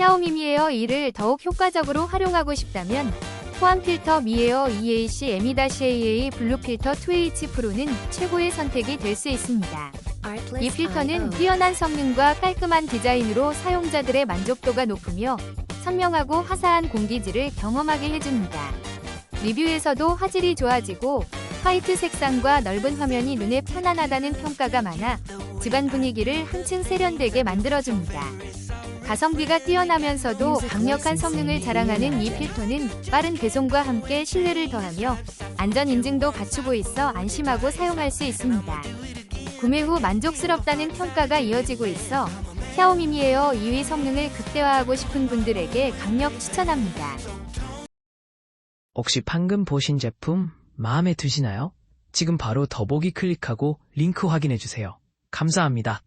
샤오미 미에어 2를 더욱 효과적으로 활용하고 싶다면 호환 필터 미에어 EAC M2-AA 블루 필터 2H 프로는 최고의 선택이 될 수 있습니다. 이 필터는 뛰어난 성능과 깔끔한 디자인으로 사용자들의 만족도가 높으며 선명하고 화사한 공기질을 경험하게 해줍니다. 리뷰에서도 화질이 좋아지고 화이트 색상과 넓은 화면이 눈에 편안하다는 평가가 많아 집안 분위기를 한층 세련되게 만들어줍니다. 가성비가 뛰어나면서도 강력한 성능을 자랑하는 이 필터는 빠른 배송과 함께 신뢰를 더하며 안전 인증도 갖추고 있어 안심하고 사용할 수 있습니다. 구매 후 만족스럽다는 평가가 이어지고 있어 샤오미 미에어 2위 성능을 극대화하고 싶은 분들에게 강력 추천합니다. 혹시 방금 보신 제품 마음에 드시나요? 지금 바로 더보기 클릭하고 링크 확인해주세요. 감사합니다.